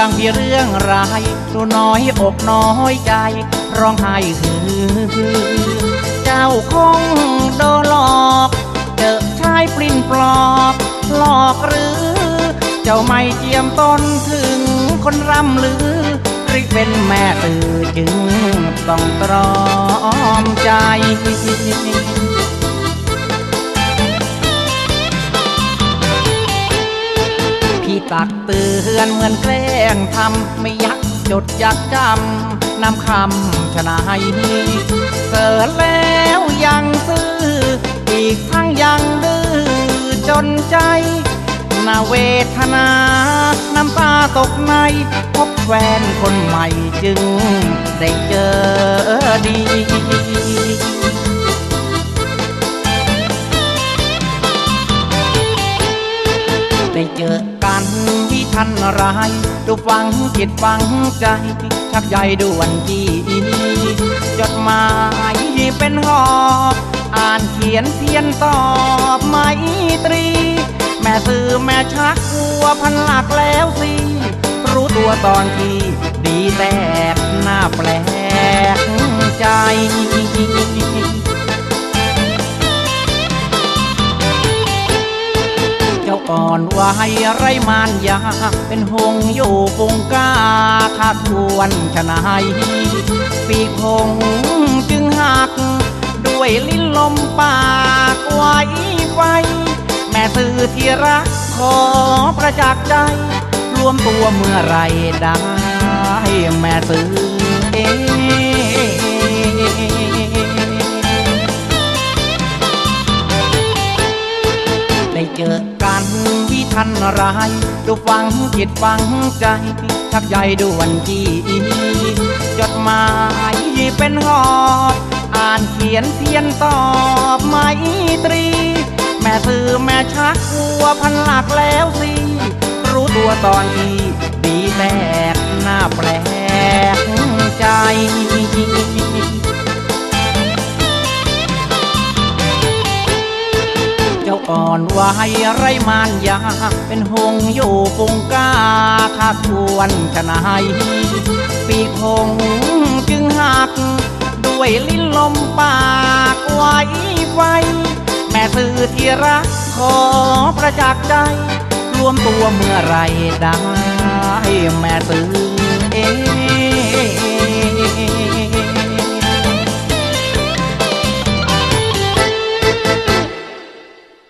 รื่องมีเรื่องร้ายตัวน้อยอกน้อยใจ ร้องไห้คือเจ้าคงโดนหลอก เจอชายปลิ้นปลอกหลอกหรือ เจ้าไม่เจียมต้นถึงคนร่ำลือริเป็นแม่ตื่อจึงต้องตรอมใจ ตักเตือนเหมือนแกล้งทำไม่ยักจดยักจำนำคำชนะให้เสิร์แล้วยังซื้อ อีกทั้งยังดื้อจนใจนาเวทนา น้ำตาตกใน พบแฟนคนใหม่จึง ได้เจอดี พันราย ดูฟังจิตฟังใจ ชักใยด่วนจีจดหมายเป็นหอบอ่านเขียนเพียนตอบไมตรี แม่ซื้อแม่ชักหัวพันหลักแล้วสิ รู้ตัวตอนที่ดีแตกหน้าแปลก เจ้าอ่อนว่ายไรมานยา เป็นหงอยู่ปงกาคาควรชนายปีกหงจึงหัก ด้วยลิ้นลมปากไว้ไฟแม่สื่อที่รักขอประจักษ์ใจ รวมตัวเมื่อไรได้แม่สื่อเองได้เจอ นที่ทันร้ายดูฟังจิตฟังใจ ชักใยด่วนจีจดหมายเป็นหอบอ่านเขียนเพียนตอบไมตรี แม่ซื้อแม่ชักหัวพันหลักแล้วสิ รู้ตัวตอนที่ดีแตกหน้าแปลกใจ อ่อนวายไรมานยา เป็นหงอยู่ปุงกาขาทวนชนายปีคงจึงหัก ด้วยลิ้นลมปากไว้ไฟ แม่สื่อที่รักขอประจักษ์ใจ รวมตัวเมื่อไรได้แม่สื่อเอ